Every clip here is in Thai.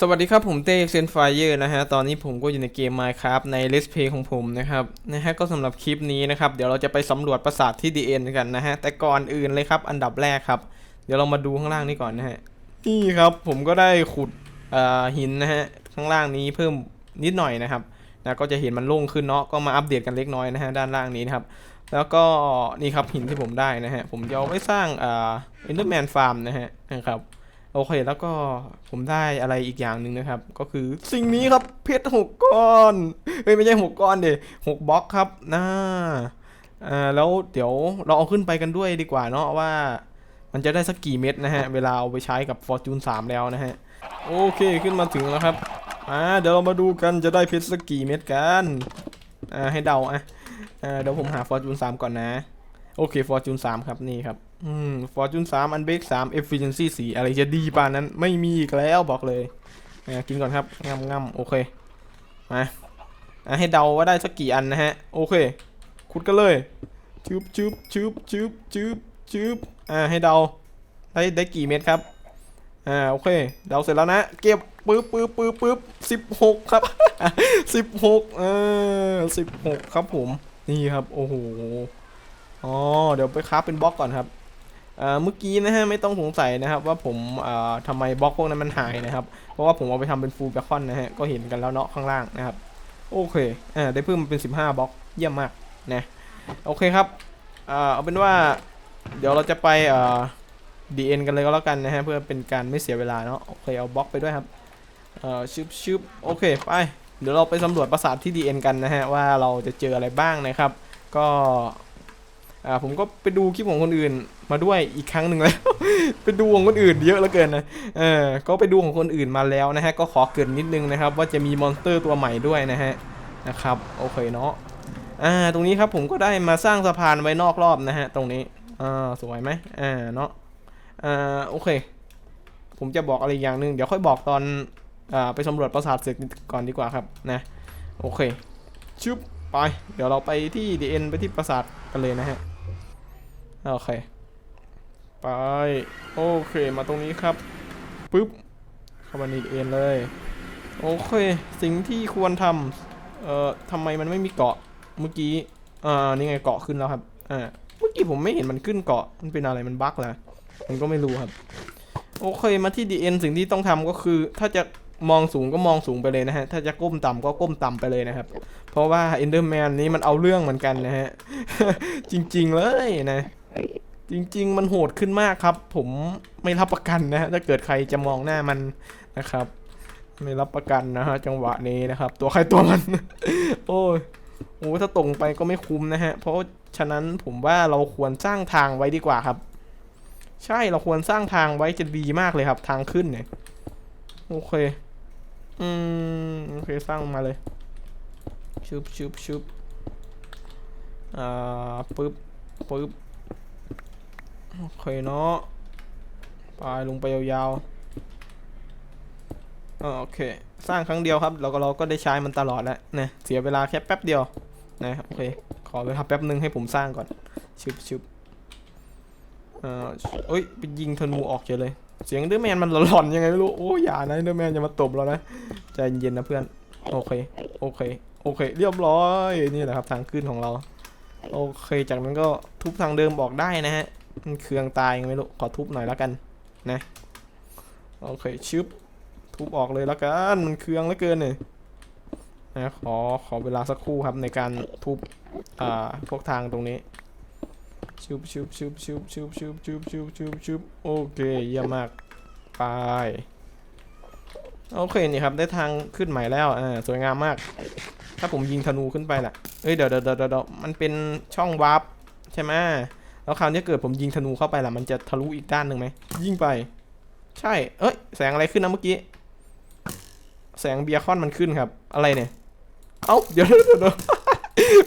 สวัสดีครับผมเต้เซนไฟเออร์นะฮะ ตอนนี้ผมก็อยู่ในเกม Minecraft ใน Let's Play ของผมนะครับนะฮะก็สำหรับคลิปนี้นะครับ เดี๋ยวเราจะไปสำรวจปราสาทที่ DN กันนะฮะ แต่ก่อนอื่นเลยครับ อันดับแรกครับ เดี๋ยวเรามาดูข้างล่างนี้ก่อนนะฮะ นี่ครับผมก็ได้ขุดอ่อหินนะฮะ ข้างล่างนี้เพิ่มนิดหน่อยนะครับนะก็จะเห็นมันโล่งขึ้นเนาะก็มาอัปเดตกันเล็กน้อยนะฮะด้านล่างนี้นะครับแล้วก็นี่ครับหินที่ผมได้นะฮะผมจะเอาไว้สร้างเอ่อ Enderman Farm นะฮะนะครับ โอเคแล้วก็ผมได้อะไรอีกอย่างหนึ่งนะครับ ก็คือสิ่งนี้ครับเพชรหกก้อนเฮ้ยไม่ใช่หกก้อนเดหกบล็อกครับน่าอ่าแล้วเดี๋ยวเราเอาขึ้นไปกันด้วยดีกว่าเนาะว่า มันจะได้สักกี่เม็ดนะฮะเวลาเอาไปใช้กับ Fortune 3 แล้วนะฮะโอเคขึ้นมาถึงแล้วครับอ่าเดี๋ยวเรามาดูกันจะได้เพชรสักกี่เม็ดกันอ่าให้เดาอะอ่าเดี๋ยวผมหา Fortune 3 ก่อนนะ โอเค Fortune 3ครับนี่ครับ อืม Fortune 3อันเบก3 Efficiency 4อะไรจะดีป่านนั้นไม่มีอีกแล้วบอกเลยอ่ากินก่อนครับงำงำโอเค มาอะให้เดาว่าได้สักกี่อันนะฮะ โอเค ขุดกันเลยชึบชึบชึบชึบชึบชึบอ่าให้เดาได้ได้กี่เม็ดครับอ่าโอเคเดาเสร็จแล้วนะเก็บปึ๊บปึ๊บปึ๊บปึ๊บสิบหกครับสิบหกเออสิบหกครับผมนี่ครับโอ้โห อ๋อเดี๋ยวไปคราฟเป็นบล็อกก่อนครับเมื่อกี้นะฮะไม่ต้องสงสัยนะครับ ว่าผมเอ่อทำไมบล็อกพวกนั้นมันหายนะครับ เพราะว่าผมเอาไปทำเป็นฟูลแบคอนนะฮะก็เห็นกันแล้วเนาะข้างล่างนะครับ โอเคอ่าได้เพิ่มมาเป็น 15บล็อกเยี่ยมมากนะโอเคครับเอาเป็นว่า เดี๋ยวเราจะไปเอ่อ DN กันเลยก็แล้วกันนะฮะเพื่อเป็นการไม่เสียเวลาเนาะโอเคเอาบล็อกไปด้วยครับเอ่อชึบชึบโอเคไปเดี๋ยวเราไปสำรวจปราสาทที่ DN กันนะฮะว่าเราจะเจออะไรบ้างนะครับ ก็ อ่าผมก็ไปดูคลิปของคนอื่นมาด้วยอีกครั้งหนึ่งแล้ว ไปดูของคนอื่นเยอะเหลือเกินนะเออก็ไปดูของคนอื่นมาแล้วนะฮะก็ขอเกินนิดนึงนะครับ ว่าจะมีมอนสเตอร์ตัวใหม่ด้วยนะฮะนะครับโอเคเนาะอ่าตรงนี้ครับผมก็ได้มาสร้างสะพานไว้นอกรอบนะฮะตรงนี้อ่าสวยไหมอ่าเนาะอ่าโอเค ผมจะบอกอะไรอีกอย่างหนึ่งเดี๋ยวค่อยบอกตอนอ่าไปสำรวจปราสาทศึกก่อนดีกว่าครับนะโอเคชึบไป เดี๋ยวเราไปที่ดีเอ็นไปที่ปราสาทกันเลยนะฮะ โอเค ไป โอเค มาตรงนี้ครับ ปึ๊บ เข้ามานีเอ็นเลย โอเค สิ่งที่ควรทำเอ่อทำไมมันไม่มีเกาะ เมื่อกี้ อ่า นี่ไงเกาะขึ้นแล้วครับ อ่า เมื่อกี้ผมไม่เห็นมันขึ้นเกาะ มันเป็นอะไร มันบั๊กเหรอมันก็ไม่รู้ครับ โอเค มาที่ DN สิ่งที่ต้องทำก็คือ ถ้าจะมองสูงก็มองสูงไปเลยนะฮะ ถ้าจะก้มต่ำก็ก้มต่ำไปเลยนะครับ เพราะว่า Enderman นี้มันเอาเรื่องเหมือนกันนะฮะ จริง ๆ เลยนะ จริง ๆ มันโหดขึ้นมากครับ ผมไม่รับประกันนะฮะถ้าเกิดใครจะมองหน้ามันนะครับ ไม่รับประกันนะฮะจังหวะนี้นะครับ ตัวใครตัวมัน โอ้ยโอ้ถ้าตรงไปก็ไม่คุ้มนะฮะ เพราะฉะนั้นผมว่าเราควรสร้างทางไว้ดีกว่าครับ ใช่เราควรสร้างทางไว้จะดีมากเลยครับ ทางขึ้นเนี่ยโอเค อืมโอเคสร้างมาเลยชุบชุบชุบอ่าปึ๊บปึ๊บ โอเคเนาะปลงไปยาวๆโอเค สร้างครั้งเดียวครับแล้วก็เราก็ได้ใช้มันตลอดแล้วนะเสียเวลาแค่แป๊บเดียวนะโอเค ขอเวลาแป๊บหนึ่งให้ผมสร้างก่อนชึบชึบเอ่อเอ้ยไปยิงธนูออกเฉยเลย เสียงเดอร์แมนมันหลอนๆยังไงไม่รู้ โอ้ยอย่านะเดอร์แมนอย่ามาตบเรานะใจเย็นๆนะเพื่อน โอเค โอเค โอเค เรียบร้อย นี่แหละครับทางขึ้นของเรา โอเค จากนั้นก็ทุบทางเดิมออกได้นะฮะ เคืองตายยังไม่รู้ขอทุบหน่อยแล้วกันนะโอเคชึบทุบออกเลยแล้วกันมันเคืองเหลือเกินเนี่ยนะขอขอเวลาสักครู่ครับในการทุบอ่าพวกทางตรงนี้ชึบชึบชึบชึบชึบชึบชึบชึบชึบชึบโอเคเยี่ยมมากไปโอเคนี่ครับได้ทางขึ้นใหม่แล้วอ่าสวยงามมาก ถ้าผมยิงธนูขึ้นไปล่ะเอ้ยเดี๋ยวเดี๋ยวเดี๋ยวเดี๋ยวมันเป็นช่องวาร์ปใช่ไหม แล้วคราวนี้เกิดผมยิงธนูเข้าไปล่ะมันจะทะลุอีกด้านหนึ่งไหมยิงไป ใช่ เอ้ย แสงอะไรขึ้นนะเมื่อกี้ แสงเบียคอนมันขึ้นครับ อะไรเนี่ย เอ้า เดี๋ยวเดี๋ยว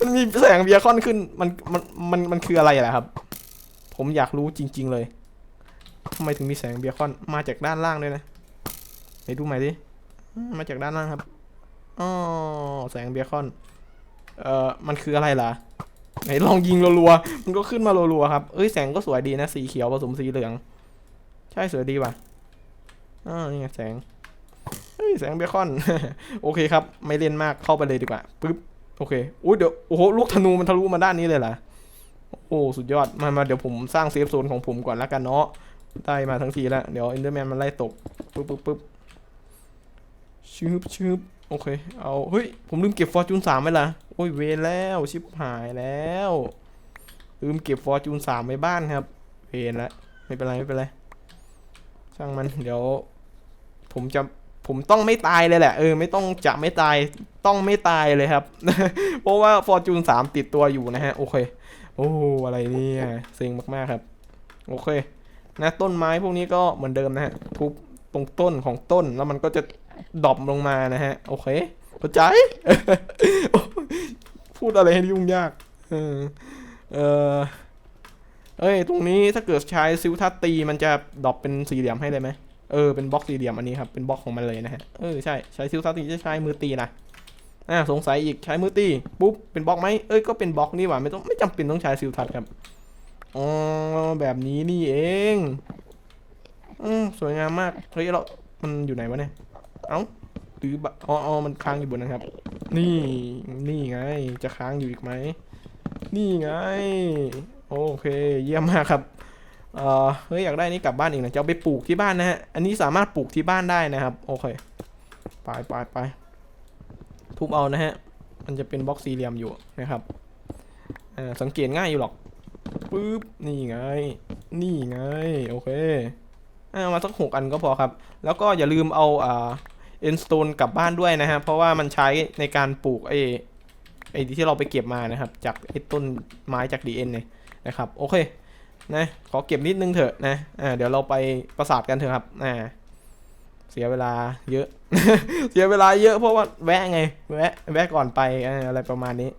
มันมีแสงเบียคอนขึ้น มันมันมันมันคืออะไรล่ะครับ ผมอยากรู้จริง ๆเลยทำไมถึงมีแสงเบียคอนมาจากด้านล่างด้วยนะไหนดูใหม่ดิมาจากด้านล่างครับอ๋อแสงเบียคอน เอ่อมันคืออะไรล่ะ ไหนลองยิงรัวๆมันก็ขึ้นมารัวๆครับเอ้ยแสงก็สวยดีนะสีเขียวผสมสีเหลือง ใช่สวยดีว่ะอ่านี่ไงแสงเอ้ยแสงเบคอน โอเคครับ ไม่เล่นมากเข้าไปเลยดีกว่าปึ๊บโอเคอุ้ยเดี๋ยวโอ้โหลูกธนูมันทะลุมาด้านนี้เลยเหรอโอ้สุดยอดมามาเดี๋ยวผมสร้างเซฟโซนของผมก่อนละกันเนาะได้มาทั้งทีแล้วเดี๋ยวเอนเดอร์แมนมันไล่ตกปึ๊บปึ๊บปึ๊บ ชืบชืบโอเค เอา เฮ้ย ผมลืมเก็บฟอร์จูนสามไว้ละโอ้ย เวแล้ว ชิบหายแล้ว ลืมเก็บฟอร์จูนสามไว้บ้านครับ เวรละไม่เป็นไร ไม่เป็นไร ช่างมัน เดี๋ยว ผมจะ ผมต้องไม่ตายเลยแหละ เออ ไม่ต้องจะไม่ตาย ต้องไม่ตายเลยครับ เพราะว่าฟอร์จูนสามติดตัวอยู่นะฮะ โอเค โอ้ อะไรเนี่ย เซ็งมากๆครับ โอเค นะ ต้นไม้พวกนี้ก็เหมือนเดิมนะฮะ ทุบตรงต้นของต้น แล้วมันก็จะ ดรอปลงมานะฮะ โอเคเข้าใจ พูดอะไรให้ยุ่งยากเออเออเอ้ย ตรงนี้ถ้าเกิดใช้ซิลทัตตีมันจะดรอปเป็นสี่เหลี่ยมให้เลยไหมเออ เป็นบล็อกสี่เหลี่ยมอันนี้ครับ เป็นบล็อกของมันเลยนะฮะ เออ ใช่ ใช้ซิลซัตตีจะใช้มือตีนะอ่าสงสัยอีกใช้มือตีปุ๊บ เป็นบล็อกไหมเอ้ย ก็เป็นบล็อกนี่หว่า ไม่ต้อง ไม่จำเป็นต้องใช้ซิลทัตครับ อ๋อ แบบนี้นี่เอง อืมสวยงามมาก เฮ้ย เรา มันอยู่ไหนวะเนี่ย เอ้าหรือบะอ๋ออ๋อมันค้างอยู่บนนะครับ นี่นี่ไง จะค้างอยู่อีกไหม นี่ไง โอเค เยี่ยมมากครับเออเฮ้ยอยากได้นี่กลับบ้านอีกนะจะเอาไปปลูกที่บ้านนะฮะ อันนี้สามารถปลูกที่บ้านได้นะครับ โอเค ไปไปไปทุบเอานะฮะ มันจะเป็นบล็อกสี่เหลี่ยมอยู่นะครับเอ่อสังเกตง่ายอยู่หรอกปึ๊บ นี่ไง นี่ไง โอเคเอา มาสักหกอันก็พอครับ แล้วก็อย่าลืมเอาอ่าเอ็นสโตนกลับบ้านด้วยนะฮะ เพราะว่ามันใช้ในการปลูกไอ้ไอ้ที่เราไปเก็บมานะครับ จากไอ้ต้นไม้จากดีเอ็นเนี่ยนะครับ โอเคนะขอเก็บนิดนึงเถอะนะอ่าเดี๋ยวเราไปประสาทกันเถอะครับอ่าเสียเวลาเยอะ เสียเวลาเยอะเพราะว่าแวะไง แวะแวะก่อนไปอะไรประมาณนี้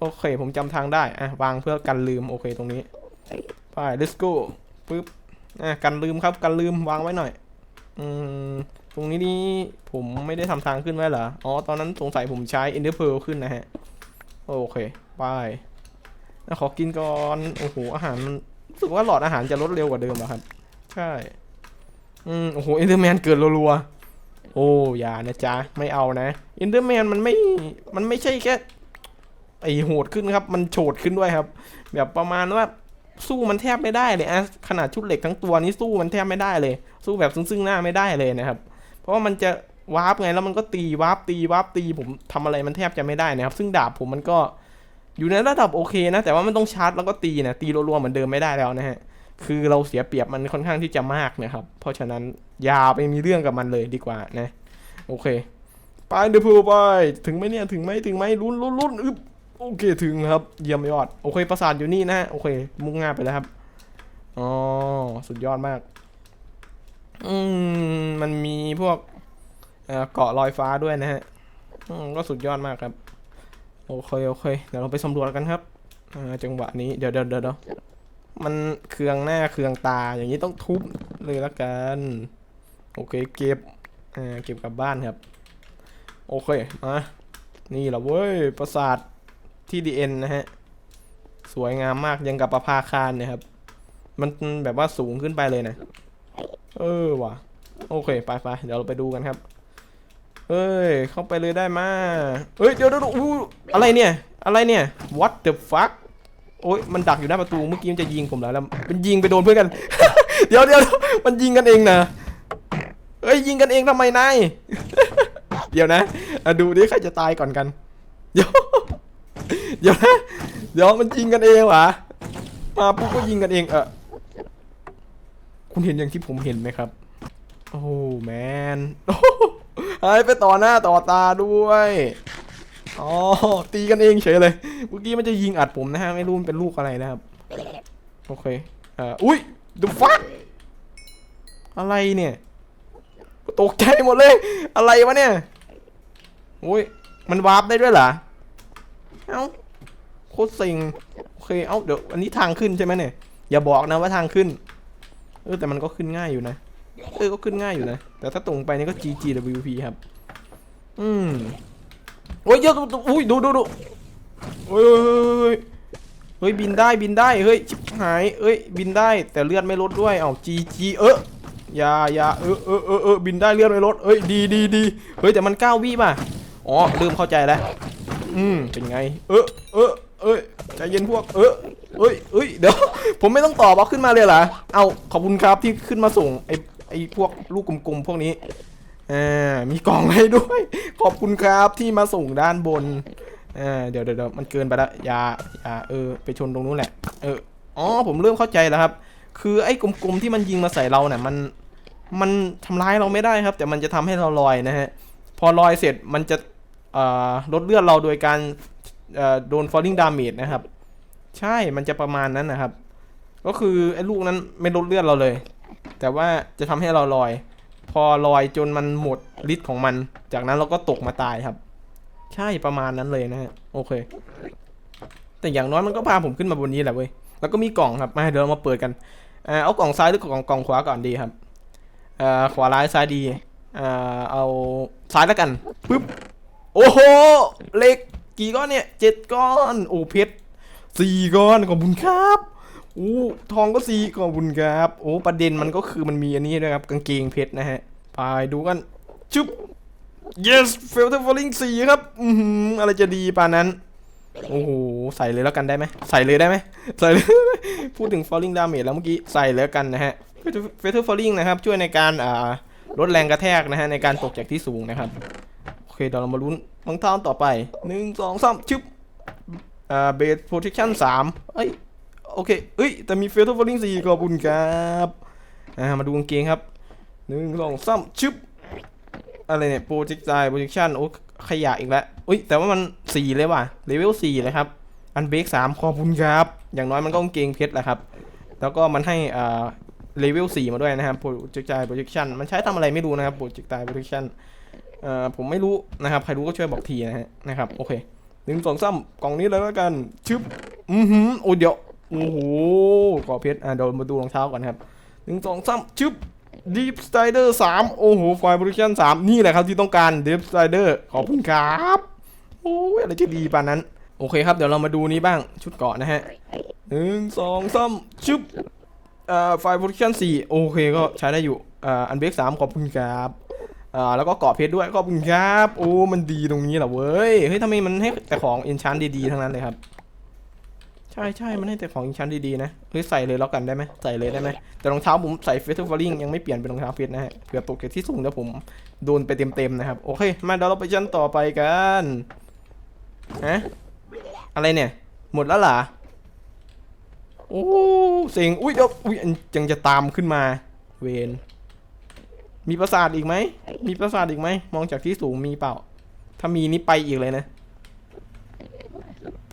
โอเค ผมจำทางได้ อะ วางเพื่อกันลืม โอเคตรงนี้ ไป let's go ปึ๊บ อะกันลืมครับกันลืมวางไว้หน่อย อืมตรงนี้นี่ผมไม่ได้ทำทางขึ้นไว้เหรอ อ๋อ ตอนนั้นสงสัยผมใช้ ender pearl ขึ้นนะฮะ โอเคไปขอกินก่อน โอ้โห อาหารมันรู้สึกว่าหลอดอาหารจะลดเร็วกว่าเดิมอะครับ ใช่ อืม โอ้โหเอนเดอร์แมนเกิดรัวๆ โอ้อย่านะจ๊ะ ไม่เอานะเอนเดอร์แมนมันไม่ มันไม่ใช่แค่ไอโหดขึ้นครับ มันโฉดขึ้นด้วยครับ แบบประมาณว่า สู้มันแทบไม่ได้เลยอะขนาดชุดเหล็กทั้งตัวนี้สู้มันแทบไม่ได้เลย สู้แบบซึ่งๆหน้าไม่ได้เลยนะครับ เพราะว่ามันจะวาร์ปไงแล้วมันก็ตีวาร์ปตีวาร์ปตีผมทำอะไรมันแทบจะไม่ได้นะครับ ซึ่งดาบผมมันก็อยู่ในระดับโอเคนะ แต่ว่ามันต้องชาร์จแล้วก็ตีนะตีรัวๆเหมือนเดิมไม่ได้แล้วนะฮะคือเราเสียเปรียบมันค่อนข้างที่จะมากนะครับ เพราะฉะนั้นอย่าไปมีเรื่องกับมันเลยดีกว่านะ โอเค ไปเดี๋ยวพูไปถึงไหมเนี่ยถึงไหมถึงไหมลุ้นลุ้นลุ้นอึบ โอเคถึงครับ เยี่ยมยอด โอเคประสาทอยู่นี่นะโอเค มุ่งหน้าไปแล้วครับอ๋อสุดยอดมาก อืมมันมีพวกเกาะลอยฟ้าด้วยนะฮะก็สุดยอดมากครับ โอเคโอเค เดี๋ยวเราไปสำรวจกันครับจังหวะนี้เดี๋ยวเดี๋ยวเดี๋ยวมันเคืองหน้าเคืองตาอย่างนี้ต้องทุบเลยละกัน โอเคเก็บเก็บกลับบ้านครับ โอเคมานี่แหละเว้ย ปราสาท ที่ดีเอ็นนะฮะ สวยงามมากยังกับประภาคารเนี่ยครับ มันแบบว่าสูงขึ้นไปเลยนะ เออว่ะ โอเค ไปไปเดี๋ยวเราไปดูกันครับเฮ้ย เข้าไปเลยได้มาเฮ้ย เดี๋ยวเดี๋ยวอู้อะไรเนี่ย อะไรเนี่ย what the fuck โอ้ยมันดักอยู่หน้าประตูเมื่อกี้มันจะยิงผมแล้วแล้วมันยิงไปโดนเพื่อนกัน เดี๋ยวเดี๋ยวมันยิงกันเองนะเฮ้ยยิงกันเองทำไมนายเดี๋ยวนะอะดูดิใครจะตายก่อนกัน เดี๋ยว เดี๋ยวนะเดี๋ยวมันยิงกันเองเหรอมาปุ๊บก็ยิงกันเองเออคุณเห็นอย่างที่ผมเห็นไหมครับ โอ้แมนหายไปต่อหน้าต่อตาด้วยอ๋อตีกันเองเฉยเลยเมื่อกี้มันจะยิงอัดผมนะฮะไม่รู้มันเป็นลูกอะไรนะครับโอเคอ่าอุ้ย the fuck อะไรเนี่ยตกใจหมดเลย อะไรวะเนี่ยอุ้ยมันวาร์ปได้ด้วยเหรอ เอ้าโคตรเซ็งโอเคเอ้าเดี๋ยวอันนี้ทางขึ้นใช่ไหมเนี่ยอย่าบอกนะว่าทางขึ้น เออแต่มันก็ขึ้นง่ายอยู่นะเออก็ขึ้นง่ายอยู่นะแต่ถ้าตรงไปนี่ก็ GGWP ครับ อืมโอ้ยเยอะอุ้ยดูดูดูเฮ้ยเฮ้ยเฮ้ยบินได้บินได้เฮ้ยชิบหายเอ้ยบินได้แต่เลือดไม่ลดด้วยเอ้า GG เอออย่าอย่าเออเออเออเออบินได้เลือนไปรถเอ้ยดีดีดีเฮ้ยแต่มันก้าววิป่ะ อ๋อเริ่มเข้าใจแล้ว อืมเป็นไง เออเออเอ้ยใจเย็นพวก เออเอ้ยเอ้ยเดี๋ยว ผมไม่ต้องตอบเอาขึ้นมาเลยเหรอเอาขอบคุณครับที่ขึ้นมาส่งไอไอพวกลูกกลมๆพวกนี้อ่ามีกล่องให้ด้วย ขอบคุณครับที่มาส่งด้านบนอ่าเดี๋ยวเดี๋ยวเดี๋ยวมันเกินไปล้วอย่าอย่าเออ ไปชนตรงนู้นแหละ เอออ๋อผมเริ่มเข้าใจแล้วครับ คือไอ้กลมๆที่มันยิงมาใส่เราเนี่ยมันมันทำร้ายเราไม่ได้ครับ แต่มันจะทำให้เราลอยนะฮะ พอลอยเสร็จมันจะ ลดเลือดเราโดยการโดน falling damage นะครับ ใช่มันจะประมาณนั้นนะครับ ก็คือไอ้ลูกนั้นไม่ลดเลือดเราเลย แต่ว่าจะทำให้เราลอย พอลอยจนมันหมดฤทธิ์ของมัน จากนั้นเราก็ตกมาตายครับ ใช่ประมาณนั้นเลยนะฮะโอเค แต่อย่างน้อยมันก็พาผมขึ้นมาบนนี้แหละเว้ยแล้วก็มีกล่องครับมาเดี๋ยวเรามาเปิดกันเอากล่องซ้ายหรือกล่องกล่องขวาก่อนดีครับขวาร้ายซ้ายดีเอ่อเอาซ้ายแล้วกันปึ๊บ โอ้โหเหล็กกี่ก้อนเนี่ยเจ็ดก้อน โอ้เพชรสี่ก้อนขอบคุณครับโอ้ทองก็สี่ขอบคุณครับ โอ้ประเด็นมันก็คือมันมีอันนี้ด้วยครับ กางเกงเพชรนะฮะไปดูกันชุบ yes filter falling สี่ครับ อือหืออะไรจะดีปานนั้น โอ้โห ใส่เลยแล้วกันได้ไหม ใส่เลยได้ไหม ใส่เลย พูดถึง falling damage แล้วเมื่อกี้ ใส่เลยแล้วกันนะฮะ feather falling นะครับ ช่วยในการอ่าลดแรงกระแทกนะฮะ ในการตกจากที่สูงนะครับ เคเดี๋ยวเรามาลุ้นรองเท้าต่อไปหนึ่งสองสามชึบอ่า base protection สามเอ้ยโอเคเอ้ยแต่มี feather falling สี่ขอบคุณครับอ่ามาดูกางเกงครับหนึ่งสองสามชึบอะไรเนี่ย projectile projection โอ้ขยะอีกแล้วอุ้ยแต่ว่ามันสี่เลยว่ะเลเวลสี่เลยครับอันเบรกสามขอบคุณครับ อย่างน้อยมันก็กางเกงเพชรแหละครับ แล้วก็มันให้อ่าเลเวลสี่มาด้วยนะครับ projectile projection มันใช้ทำอะไรไม่รู้นะครับ projectile projection เอ่อผมไม่รู้นะครับ ใครรู้ก็ช่วยบอกทีนะฮะนะครับโอเคหนึ่งสองสามกล่องนี้เลยแล้วกันชึบอือหือโอ้เดี๋ยวโอ้โหกอเพชรอะเดี๋ยวมาดูรองเท้าก่อนครับหนึ่งสองสามชึบ Deep Strider 3โอ้โหไฟ Production 3นี่แหละครับที่ต้องการ Deep Strider ขอบคุณครับโอ้ยอะไรจะดีปานนั้น โอเคครับเดี๋ยวเรามาดูนี้บ้างชุดเกาะนะฮะหนึ่งสองสามชึบอ่าไฟ Production 4โอเคก็ใช้ได้อยู่อ่าอันเบรก3ขอบคุณครับ อ่าแล้วก็เกาะเพชรด้วยขอบคุณครับโอ้มันดีตรงนี้เหรอเว้ยเฮ้ยทำไมมันให้แต่ของ enchant ดีๆทั้งนั้นเลยครับใช่ใช่มันให้แต่ของชั้นดีๆนะ เฮ้ยใส่เลยแล้วกันได้ไหมใส่เลยได้ไหม แต่รองเท้าผมใส่เฟสเทอร์ลิงยังไม่เปลี่ยนเป็นรองเท้าเพชรนะฮะเผื่อตกจากที่สูงแล้วผมโดนไปเต็มๆนะครับ โอเค มาเดี๋ยวเราไปชั้นต่อไปกัน ฮะ อะไรเนี่ย หมดแล้วเหรอ โอ้เสียงอุ้ยเดี๋ยวอุ้ยยังจะตามขึ้นมา เวน มีปราสาทอีกไหม มีปราสาทอีกไหม มองจากที่สูงมีเปล่า ถ้ามีนี่ไปอีกเลยนะ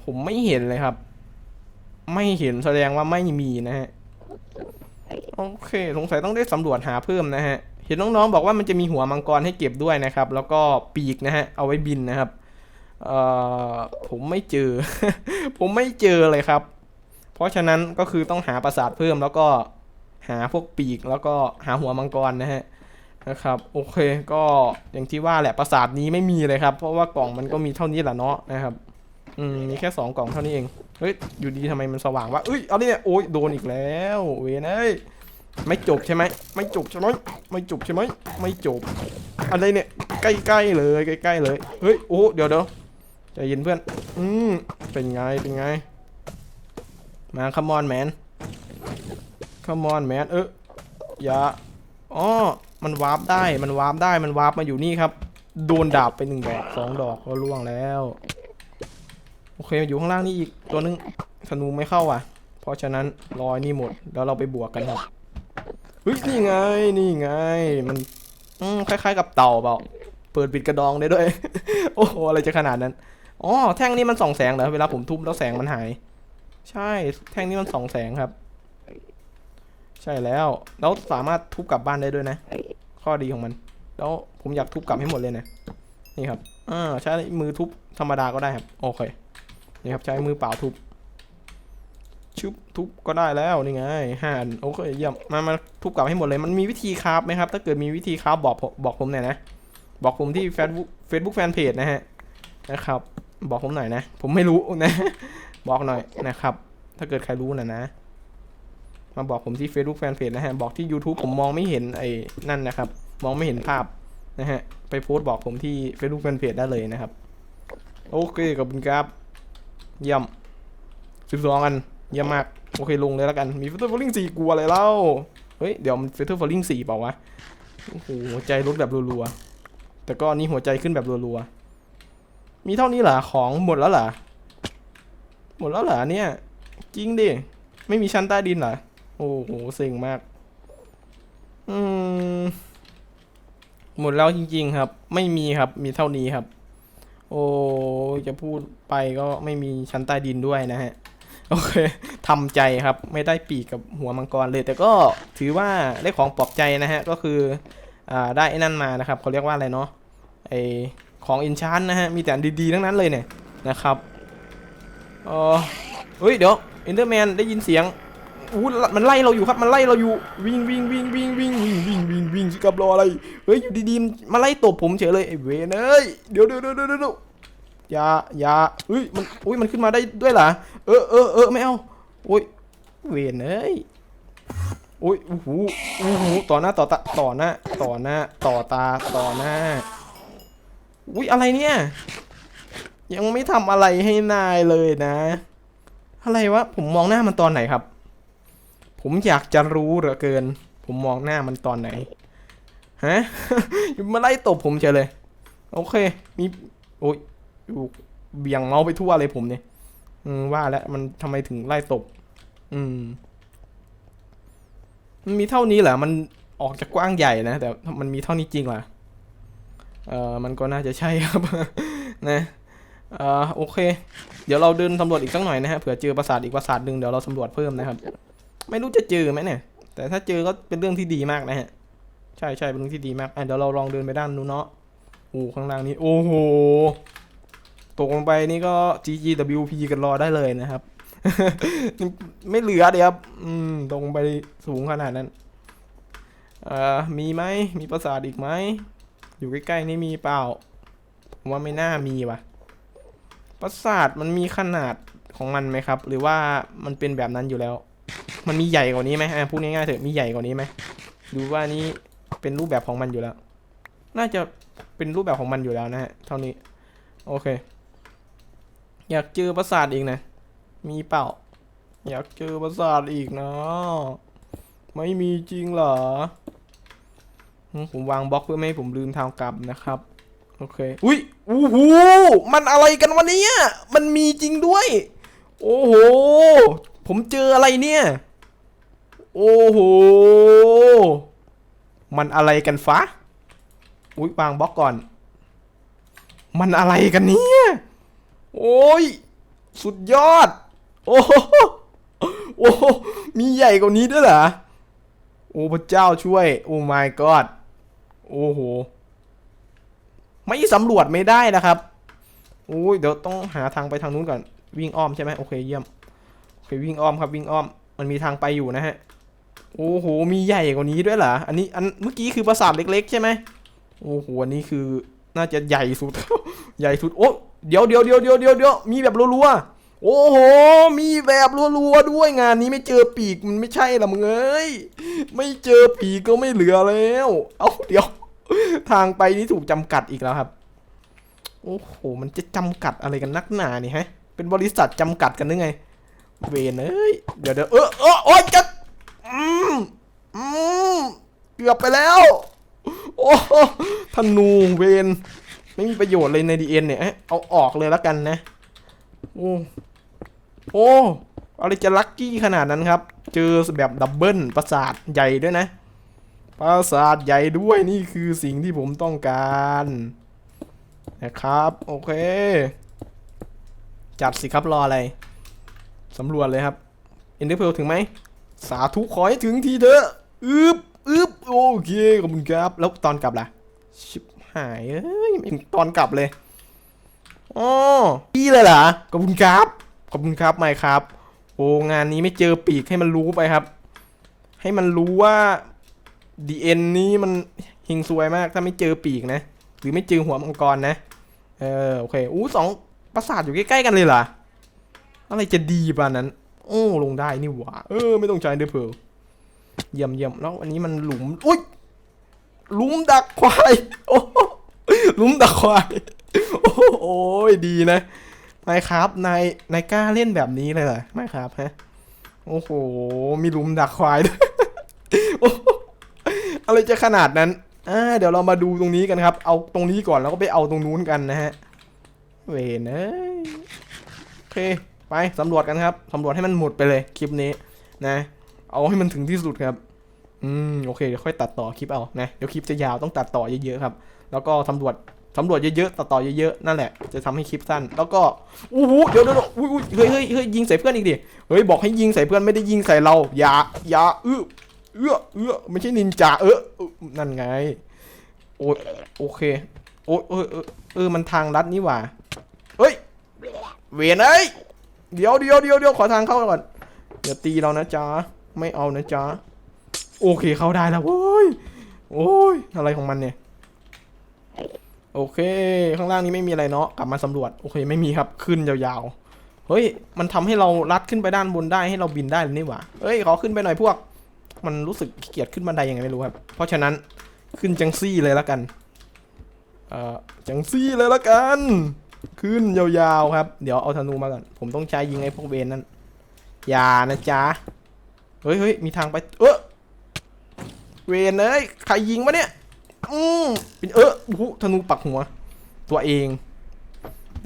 ผมไม่เห็นเลยครับ ไม่เห็นแสดงว่าไม่มีนะฮะ โอเค สงสัยต้องได้สำรวจหาเพิ่มนะฮะ เห็นน้องๆบอกว่ามันจะมีหัวมังกรให้เก็บด้วยนะครับ แล้วก็ปีกนะฮะ เอาไว้บินนะครับ เอ่อ ผมไม่เจอ ผมไม่เจอเลยครับ เพราะฉะนั้นก็คือต้องหาปราสาทเพิ่มแล้วก็หาพวกปีกแล้วก็หาหัวมังกรนะฮะ นะครับโอเคก็อย่างที่ว่าแหละปราสาทนี้ไม่มีเลยครับ เพราะว่ากล่องมันก็มีเท่านี้แหละเนาะนะครับอืมมีแค่สองกล่องเท่านี้เองเฮ้ยอยู่ดีทำไมมันสว่างวะเอ้ยเอาเนี่ยโอ้ยโดนอีกแล้วเวนเอ้ยไม่จบใช่ไหมไม่จบใช่ไหมไม่จบใช่ไหมไม่จบอะไรเนี่ยใกล้ๆเลยใกล้ๆเลยเฮ้ยโอ้เดี๋ยวเดี๋ยวใจเย็นเพื่อนอืมเป็นไงเป็นไงมาคัมอนแมนคัมอนแมนเอออย่าอ๋อ มันวาร์ปได้ มันวาร์ปได้ มันวาร์ปมาอยู่นี่ครับ โดนดาบไปหนึ่งดอกสองดอกก็ล่วงแล้ว โอเคอยู่ข้างล่างนี่อีกตัวนึงธนูไม่เข้าอะ เพราะฉะนั้นรอยนี่หมด แล้วเราไปบวกกันครับเฮ้ยนี่ไง นี่ไง มันคล้ายๆ กับเต่าเปล่า เปิดปิดกระดองได้ด้วย โอ้โห อะไรจะขนาดนั้น อ๋อ แท่งนี้มันส่องแสงเหรอ เวลาผมทุบแล้วแสงมันหาย ใช่ แท่งนี้มันส่องแสงครับ ใช่แล้ว แล้วสามารถทุบกลับบ้านได้ด้วยนะ ข้อดีของมัน แล้วผมอยากทุบกลับให้หมดเลยนะ นี่ครับอ่าใช้มือทุบธรรมดาก็ได้ครับโอเคนี่ครับใช้มือเปล่าทุบชุบทุบก็ได้แล้วนี่ไงห่านโอเคเยี่ยมมามาทุบกลับให้หมดเลยมันมีวิธีคราฟไหมครับ ถ้าเกิดมีวิธีคราฟบอกบอกผมหน่อยนะ บอกผมที่ Facebook Facebook Fan Page นะฮะนะครับ บอกผมหน่อยนะ ผมไม่รู้นะ บอกหน่อยนะครับ ถ้าเกิดใครรู้นะนะ มาบอกผมที่ Facebook Fanpage นะฮะ บอกที่ YouTube ผมมองไม่เห็นไอ้นั่นนะครับ มองไม่เห็นภาพนะฮะ ไปโพสต์บอกผมที่ Facebook Fanpage ได้เลยนะครับ โอเคขอบคุณครับเยี่ยมสิบสองอันเยี่ยมมาก โอเคลงเลยแล้วกัน มีฟิลเตอร์ฟอลลิ่งสี่กลัวอะไรเล่า เฮ้ย เดี๋ยวมันฟิลเตอร์ฟอลลิ่งสี่เปล่าวะ โอ้โหหัวใจลดแบบรัวๆ แต่ก็อันนี้หัวใจขึ้นแบบรัวๆ มีเท่านี้เหรอ ของหมดแล้วเหรอ หมดแล้วเหรอเนี่ย จริงดิ ไม่มีชั้นใต้ดินเหรอ โอ้โหเซ็งมาก อืม หมดแล้วจริง ๆ ครับ ไม่มีครับ มีเท่านี้ครับ โอ้จะพูดไปก็ไม่มีชั้นใต้ดินด้วยนะฮะ โอเคทำใจครับ ไม่ได้ปีกกับหัวมังกรเลย แต่ก็ถือว่าได้ของปลอบใจนะฮะ ก็คืออ่าได้ไอ้นั่นมานะครับเขาเรียกว่าอะไรเนาะไอของอินชานนะฮะ มีแต่ดีๆทั้งนั้นเลยเนี่ยนะครับเออเฮ้ยเดี๋ยวเอนเดอร์แมนได้ยินเสียง อู้มันไล่เราอยู่ครับ มันไล่เราอยู่ วิ่งวิ่งวิ่งวิ่งวิ่งวิ่งวิ่งวิ่งวิ่งสิกับรออะไร เฮ้ยอยู่ดีๆมันมาไล่ตบผมเฉยเลยไอ้เวนเอ้ย เดี๋ยวเดี๋ยวเดี๋ยวเดี๋ยวยวอย่าอย่าเฮ้ย มันอุ้ย มันขึ้นมาได้ด้วยเหรอ เออเออเออไม่เอาโอ้ย เวนเอ้ยโอ้ยโอ้โหโอ้โหต่อหน้าต่อตา ต่อหน้า ต่อหน้า ต่อตา ต่อหน้า อุ้ยอะไรเนี่ย ยังไม่ทำอะไรให้นายเลยนะ อะไรวะ ผมมองหน้ามันตอนไหนครับ ผมอยากจะรู้เหลือเกิน ผมมองหน้ามันตอนไหนฮะมาไล่ตบผมเฉยเลย โอเค มีโอ้ยอยู่เบี่ยงเมาส์ไปทั่วเลยผมเนี่ยอืมว่าแล้วมันทำไมถึงไล่ตบ อืม มันมีเท่านี้เหรอมันออกจากกว้างใหญ่นะ แต่มันมีเท่านี้จริงเหรอเออมันก็น่าจะใช่ครับ นะเอ่อโอเค เดี๋ยวเราเดินสำรวจอีกสักหน่อยนะฮะเผื่อเจอปราสาทอีกปราสาทหนึ่งเดี๋ยวเราสำรวจเพิ่มนะครับ ไม่รู้จะเจอไหมเนี่ย แต่ถ้าเจอก็เป็นเรื่องที่ดีมากนะฮะ ใช่ใช่เป็นเรื่องที่ดีมาก อะเดี๋ยวเราลองเดินไปด้านนู้นเนาะโอ้ข้างล่างนี้โอ้โห ตกลงไปนี่ก็ GGWP กันรอได้เลยนะครับ ไม่เหลือเดี๋ยวครับอืมตกลงไปสูงขนาดนั้นเอ่อมีไหมมีปราสาทอีกไหม อยู่ใกล้ๆนี่มีเปล่า ผมว่าไม่น่ามีว่ะ ปราสาทมันมีขนาดของมันไหมครับ หรือว่ามันเป็นแบบนั้นอยู่แล้ว มันมีใหญ่กว่านี้ไหมอะพูดง่ายๆเถอะมีใหญ่กว่านี้ไหมดูว่านี่เป็นรูปแบบของมันอยู่แล้ว น่าจะเป็นรูปแบบของมันอยู่แล้วนะฮะเท่านี้ โอเค อยากเจอปราสาทอีกนะ มีเปล่า อยากเจอปราสาทอีกนะไม่มีจริงเหรอ ผมวางบล็อกเพื่อไม่ให้ผมลืมทางกลับนะครับ โอเค อุ้ยอู้หูมันอะไรกันวะเนี่ย มันมีจริงด้วย โอ้โห ผมเจออะไรเนี่ย โอ้โห มันอะไรกันฟะอุ้ยวางบล็อกก่อน มันอะไรกันเนี่ย โอ้ย สุดยอด โอ้โหโอ้มีใหญ่กว่านี้ด้วยเหรอ โอ้พระเจ้าช่วย โอ้ my god โอ้โห ไม่สำรวจไม่ได้นะครับโอ้ยเดี๋ยวต้องหาทางไปทางนู้นก่อน วิ่งอ้อมใช่ไหมโอเคเยี่ยม เควิ่งอ้อมครับวิ่งอ้อม มันมีทางไปอยู่นะฮะ โอ้โห มีใหญ่กว่านี้ด้วยเหรอ อันนี้อันเมื่อกี้คือปราสาทเล็ก ๆ ใช่ไหมโอ้โห อันนี้คือน่าจะใหญ่สุด ใหญ่สุด โอ้เดี๋ยวเดี๋ยวเดี๋ยวเดี๋ยวเดี๋ยวเดี๋ยวมีแบบรัวๆ โอ้โห มีแบบรัวๆด้วยงานนี้ไม่เจอปีกมันไม่ใช่ละมึงเอ้ย ไม่เจอปีกก็ไม่เหลือแล้ว เอ้าเดี๋ยว ทางไปนี่ถูกจำกัดอีกแล้วครับ โอ้โห มันจะจำกัดอะไรกันนักหนานี่ฮะ เป็นบริษัทจำกัดกันหรือไง เวนเอ้ย เดี๋ยวเดี๋ยวเออเออโอ้ยจะอืมอืมเกือบไปแล้ว โอ้ธนูเวนไม่มีประโยชน์เลยในดีเอ็นเนี่ย เอาออกเลยแล้วกันนะ โอ้โอ้อะไรจะลัคกี้ขนาดนั้นครับ เจอแบบดับเบิลปราสาทใหญ่ด้วยนะ ปราสาทใหญ่ด้วยนี่คือสิ่งที่ผมต้องการนะครับ โอเค จัดสิครับรออะไร สำรวจเลยครับเอ็นเดอร์เพลถึงไหม สาธุขอให้ถึงทีเถอะอึบอึบโอเคขอบคุณครับ แล้วตอนกลับล่ะ ชิบหายเอ้ยไม่ถึงตอนกลับเลยอ๋อพี่เลยเหรอขอบคุณครับ ขอบคุณครับไม่ครับ โอ้งานนี้ไม่เจอปีกให้มันรู้ไปครับ ให้มันรู้ว่าดีเอ็นนี้มันหิงซวยมากถ้าไม่เจอปีกนะ หรือไม่เจอหัวมังกรนะ เออโอเคอู้สองปราสาทอยู่ใกล้ๆกันเลยเหรอ อะไรจะดีป่านนั้น โอ้ลงได้นี่หว่า เออ ไม่ต้องใช้เดอเพลเยี่ยมเยี่ยมแล้วอันนี้มันหลุมอุ้ยหลุมดักควายโอ้โหหลุมดักควายโอ้โหโอ้ยดีนะนายครับนายนายกล้าเล่นแบบนี้เลยเหรอไม่ครับฮะโอ้โหมีหลุมดักควายด้วยโอ้โหอะไรจะขนาดนั้นอ่าเดี๋ยวเรามาดูตรงนี้กันครับ เอาตรงนี้ก่อนแล้วก็ไปเอาตรงนู้นกันนะฮะเวนเอ้ยโอเค ไปสำรวจกันครับสำรวจให้มันหมดไปเลยคลิปนี้นะ เอาให้มันถึงที่สุดครับ อืมโอเคเดี๋ยวค่อยตัดต่อคลิปเอานะเดี๋ยวคลิปจะยาวต้องตัดต่อเยอะๆครับ แล้วก็สำรวจสำรวจเยอะๆตัดต่อเยอะๆนั่นแหละจะทำให้คลิปสั้น แล้วก็อู้หูเดี๋ยวเดี๋ยวอุ้ยเฮ้ยเฮ้ยเฮ้ยยิงใส่เพื่อนอีกดิเฮ้ยบอกให้ยิงใส่เพื่อนไม่ได้ยิงใส่เราอย่าอย่าเอื้อเอื้อเอื้อไม่ใช่นินจาเออนั่นไงโอ้ยโอเคโอ้ยเออเออเออมันทางลัดนี่หว่าเฮ้ยเวียนเอ้ย เดี๋ยวเดี๋ยวเดี๋ยวเดี๋ยวขอทางเข้าก่อนอย่าตีเรานะจ๊ะไม่เอานะจ๊ะโอเคเข้าได้แล้วโว้ยโอ้ยอะไรของมันเนี่ย โอเค ข้างล่างนี้ไม่มีอะไรเนาะกลับมาสำรวจโอเคไม่มีครับขึ้นยาวๆเฮ้ย มันทำให้เราลัดขึ้นไปด้านบนได้ให้เราบินได้เลยนี่หว่าเฮ้ยขอขึ้นไปหน่อยพวก มันรู้สึกเกียจขึ้นบันไดยังไงไม่รู้ครับ เพราะฉะนั้นขึ้นจังซี่เลยละกัน เอ่อจังซี่เลยละกัน ขึ้นยาวๆครับ เดี๋ยวเอาธนูมาก่อน ผมต้องใช้ยิงไอ้พวกเวนนั่น อย่านะจ๊ะ เฮ้ยเฮ้ยมีทางไป เออเวนเอ้ย ใครยิงมาเนี่ย อืมเป็นเออโอ้โหธนูปักหัว ตัวเอง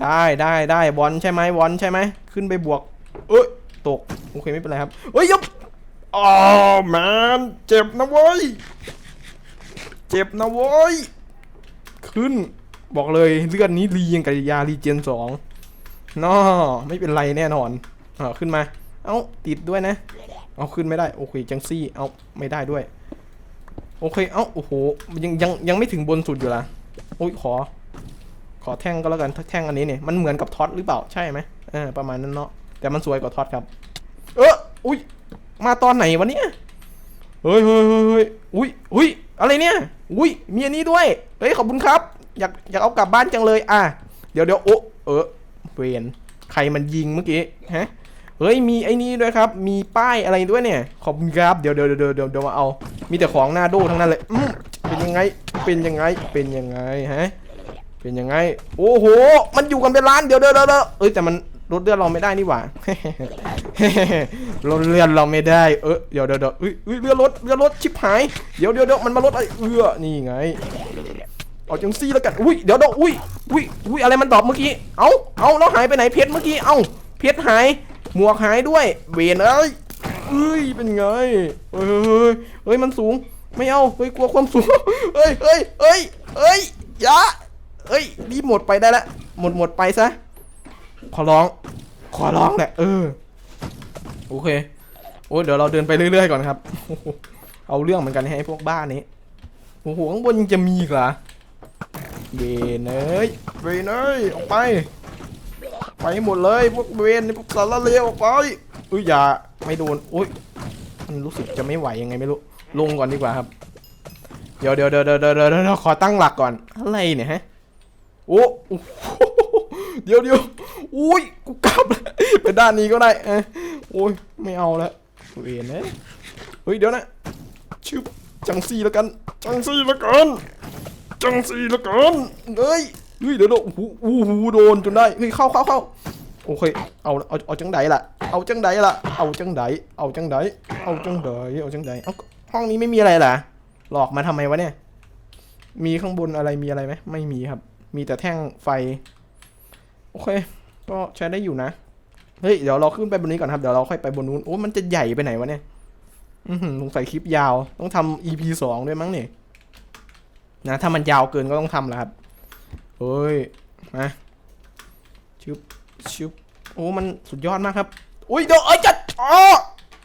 ได้ได้ได้บอลใช่ไหมบอลใช่ไหม ขึ้นไปบวก เอ้ย ตก โอเคไม่เป็นไรครับเฮ้ยยับอ๋อแมนเจ็บนะเว้ย เจ็บนะเว้ย ขึ้น บอกเลยเลือดนี้รียังกับยารีเจนสองนอไม่เป็นไรแน่นอนเอาขึ้นมา เอ้าติดด้วยนะ เอาขึ้นไม่ได้ โอเคจังซี่ เอาไม่ได้ด้วย โอเค เอ้าโอ้โหยังยังยังไม่ถึงบนสุดอยู่ละโอ้ยขอ ขอแท่งก็แล้วกันแท่งอันนี้เนี่ยมันเหมือนกับท็อตหรือเปล่าใช่ไหมเออประมาณนั้นเนาะแต่มันสวยกว่าท็อตครับ เอออุ้ยมาตอนไหนวะเนี่ยเฮ้ยเฮ้ยเฮ้ยเฮ้ยอุ้ยอุ้ยอะไรเนี่ย อุ้ยมีอันนี้ด้วยเฮ้ยขอบคุณครับ อยากอยากเอากลับบ้านจังเลย อะ เดี๋ยวเดี๋ยวโอ้เออเวนใครมันยิงเมื่อกี้ฮะเฮ้ยมีไอ้นี่ด้วยครับ มีป้ายอะไรด้วยเนี่ย ขอบคุณครับ เดี๋ยวเดี๋ยวเดี๋ยวเดี๋ยวเดี๋ยวมาเอา มีแต่ของหน้าด้ทั้งนั้นเลยอืมเป็นยังไง เป็นยังไง เป็นยังไงฮะ เป็นยังไง โอ้โห มันอยู่กันเป็นล้าน เดี๋ยวเดี๋ยวเดี๋ยวเอ้ยแต่มันลดเลือดเราไม่ได้นี่หว่าลดเลือดเราไม่ได้ เออเดี๋ยวเดี๋ยวเดี๋ยวเอ้ยเอ้ยเลือดลดเลือดลดชิบหาย เดี๋ยวเดี๋ยวเดี๋ยวมันมาลดไอ้เอื้อนี่ไง เอาจังซี่แล้วกัน อุ้ย เดี๋ยวเดี๋ยวอุ้ย อุ้ย อุ้ย อะไรมันดอปเมื่อกี้ เอ้าเอ้าแล้วหายไปไหนเพชรเมื่อกี้ เอ้าเพชรหาย หมวกหายด้วย เวนเอ้ยเอ้ย เป็นไงเฮ้ยเฮ้ยเฮ้ย มันสูง ไม่เอา เฮ้ย กลัวความสูง เฮ้ยเฮ้ยเฮ้ยเฮ้ยอย่าเฮ้ย รีบหมดไปได้ละ หมดหมดไปซะ ขอร้อง ขอร้องแหละ เออ โอเค โอ้ยเดี๋ยวเราเดินไปเรื่อยๆก่อนครับ เอาเรื่องเหมือนกันให้พวกบ้านนี้ โอ้โห ข้างบนยังจะมีอีกเหรอ เวนเอ้ยเวนเอ้ยออกไป ไปให้หมดเลยพวกเวนพวกสารเลวออกไปอุ้ยอย่าไม่โดนอุ้ยมันรู้สึกจะไม่ไหวยังไงไม่รู้ ลงก่อนดีกว่าครับ เดี๋ยวเดี๋ยวเดี๋ยวเดี๋ยวเดี๋ยวเดี๋ยวขอตั้งหลักก่อน อะไรเนี่ยฮะ โอ้โหเดี๋ยวเดี๋ยวอุ้ยกูกลับแล้วไปด้านนี้ก็ได้เอ้ยโอ้ยไม่เอาแล้วเวนเอ้ยเฮ้ยเดี๋ยวนะชึบจังซี่แล้วกัน จังซี่แล้วกัน จังซี่แล้วกันเฮ้ยเฮ้ยเดี๋ยวเดี๋ยวโอ้โหโอ้โหโดนจนได้เฮ้ยเข้าเข้าเข้าโอเคเอาเอาเอาจังไดล่ะเอาจังไดล่ะเอาจังไดเอาจังไดเอาจังไดเอาจังไดเอาห้องนี้ไม่มีอะไรล่ะ หลอกมาทำไมวะเนี่ย มีข้างบนอะไรมีอะไรไหมไม่มีครับ มีแต่แท่งไฟ โอเค ก็ใช้ได้อยู่นะเฮ้ยเดี๋ยวเราขึ้นไปบนนี้ก่อนครับเดี๋ยวเราค่อยไปบนนู้นโอ้มันจะใหญ่ไปไหนวะเนี่ยอือหือสงสัยคลิปยาว ต้องทำ EP สองด้วยมั้งเนี่ย นะถ้ามันยาวเกินก็ต้องทำแหละครับเฮ้ยมาชึบชึบโอ้มันสุดยอดมากครับอุ้ยเดี๋ยวเอ้ยจัดอ๋อ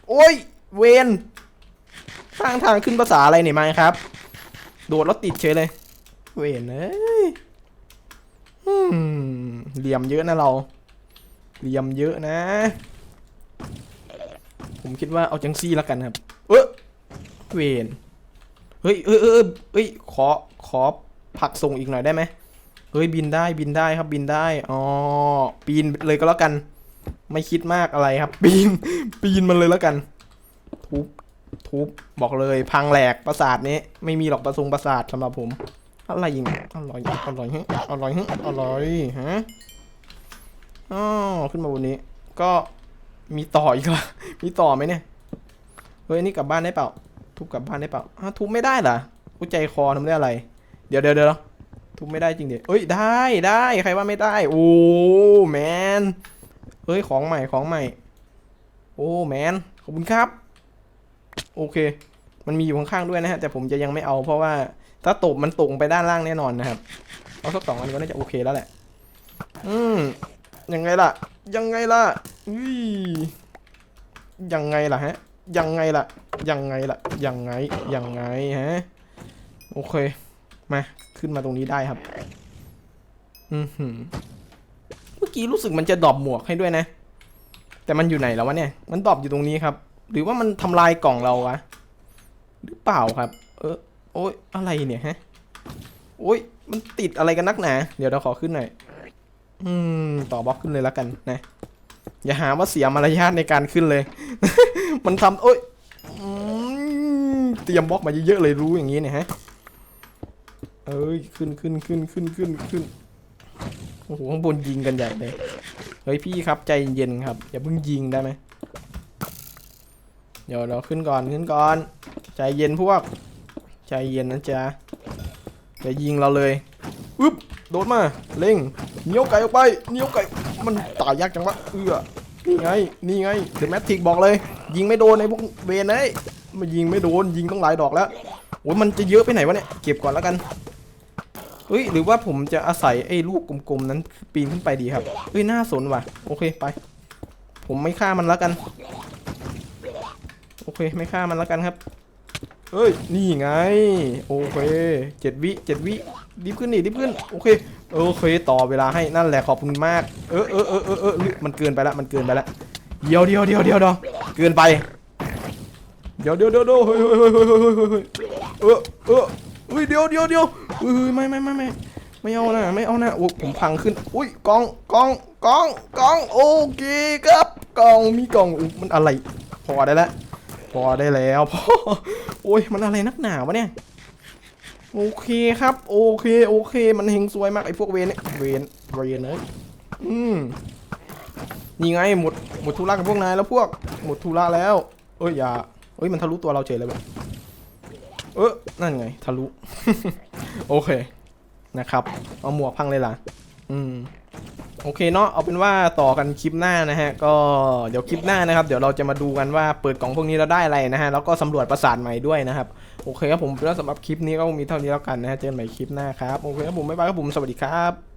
โอ้ยเวนสร้างทางขึ้นภาษาอะไรเนี่ยมาครับ โดดแล้วติดเฉยเลย เวนเอ้ยอืมเหลี่ยมเยอะนะเรา เหลี่ยมเยอะนะ ผมคิดว่าเอาจังซี่แล้วกันครับ เออเวน เฮ้ยเออเออเออเฮ้ยขอขอผักส่งอีกหน่อยได้ไหมเฮ้ยบินได้บินได้ครับบินได้อ๋อปีนเลยก็แล้วกัน ไม่คิดมากอะไรครับ ปีนปีนมันเลยแล้วกัน ทุบทุบบอกเลยพังแหลกประสาทนี้ ไม่มีหรอกประสงประสาทสำหรับผมอะไรยิงอร่อยอร่อยฮะอร่อยฮะอร่อยฮะอ๋อขึ้นมาบนนี้ ก็มีต่ออีกเหรอมีต่อไหมเนี่ยเฮ้ยนนี่กลับบ้านได้เปล่า ทุบกลับบ้านได้เปล่าฮะทุบไม่ได้เหรอกูใจคอทำได้อะไร เดี๋ยวเดี๋ยวเดี๋ยวทุบไม่ได้จริงเดิเอ้ยได้ได้ใครว่าไม่ได้โอ้แมนเฮ้ยของใหม่ของใหม่ โอ้แมนขอบคุณครับ โอเค มันมีอยู่ข้างๆด้วยนะฮะแต่ผมจะยังไม่เอาเพราะว่าถ้าตบมันตกไปด้านล่างแน่นอนนะครับเอาสักสองอันก็น่าจะโอเคแล้วแหละ อืมยังไงล่ะ ยังไงล่ะอุ้ยยังไงล่ะฮะ ยังไงล่ะ ยังไงล่ะ ยังไง ยังไงฮะ โอเค มา ขึ้นมาตรงนี้ได้ครับ อือหือ เมื่อกี้รู้สึกมันจะดอปหมวกให้ด้วยนะ แต่มันอยู่ไหนแล้ววะเนี่ย มันดอปอยู่ตรงนี้ครับ หรือว่ามันทำลายกล่องเราวะ หรือเปล่าครับ เออ โอ้ยอะไรเนี่ยฮะ โอ้ย มันติดอะไรกันนักหนา เดี๋ยวเราขอขึ้นหน่อย อืม ต่อบล็อกขึ้นเลยแล้วกันนะ อย่าหาว่าเสียมารยาทในการขึ้นเลย มันทำโอ้ยเตรียมบล็อกมาเยอะๆเลยรู้อย่างนี้เนี่ยฮะ เอ้ยขึ้นขึ้นขึ้นขึ้นขึ้นขึ้นโอ้โหข้างบนยิงกันใหญ่เลย เฮ้ยพี่ครับใจเย็นๆครับ อย่าเพิ่งยิงได้ไหมเดี๋ยวเราขึ้นก่อนขึ้นก่อน ใจเย็นพวก ใจเย็นนะจ๊ะจะยิงเราเลยอึ๊บโดดมาเล็งเหนียวไก่ออกไปเหนียวไก่ มันตายยากจังวะเอื้อนี่ไง นี่ไงเดอะแมทริกบอกเลย ยิงไม่โดนในพวกเวนเอ้ยมันยิงไม่โดน ยิงต้องหลายดอกแล้วโอ้ยมันจะเยอะไปไหนวะเนี่ย เก็บก่อนแล้วกันเฮ้ย หรือว่าผมจะอาศัยไอ้ลูกกลมๆนั้นปีนขึ้นไปดีครับเฮ้ย น่าสนว่ะ โอเค ไป ผมไม่ฆ่ามันแล้วกัน โอเค ไม่ฆ่ามันแล้วกันครับเฮ้ย นี่ไง โอเคเจ็ดวิเจ็ดวิรีบขึ้นนี่รีบขึ้น โอเค โอเคต่อเวลาให้นั่นแหละขอบคุณมาก เออเออเออเออเออมันเกินไปละมันเกินไปละเดียวเดียวเดียวเดียวเดียวเกินไป เดี๋ยวเดี๋ยวเดี๋ยวเดี๋ยวเฮ้ยเฮ้ยเฮ้ยเฮ้ยเฮ้ยเฮ้ยเออเออเฮ้ยเดี๋ยวเดี๋ยวเดี๋ยวเฮ้ยไม่ไม่ไม่ไม่ไม่เอานะไม่เอานะโอ้ผมพังขึ้น อุ้ยกองกองกองกองโอเคครับกองมีกองอุ๊ยมันอะไร พอได้แล้วพอได้แล้วพอโอ้ยมันอะไรนักหนาวะเนี่ย โอเคครับ โอเค โอเค มันเฮงซวยมากไอ้พวกเวนเนี่ยเวนเวนเอ้ยอืมนี่ไงหมดหมดธุระกับพวกนายแล้วพวกหมดธุระแล้วเอ้ยอย่าเอ้ยมันทะลุตัวเราเฉยเลยแบบเออนั่นไงทะลุ โอเคนะครับ เอาหมวกพังเลยล่ะ อืมโอเคเนาะเอาเป็นว่าต่อกันคลิปหน้านะฮะ ก็เดี๋ยวคลิปหน้านะครับ เดี๋ยวเราจะมาดูกันว่าเปิดกล่องพวกนี้เราได้อะไรนะฮะแล้วก็สำรวจปราสาทใหม่ด้วยนะครับ โอเคครับผมแล้วสำหรับคลิปนี้ก็มีเท่านี้แล้วกันนะฮะเจอกันใหม่คลิปหน้าครับ โอเคครับผมบ๊ายบายครับผมสวัสดีครับ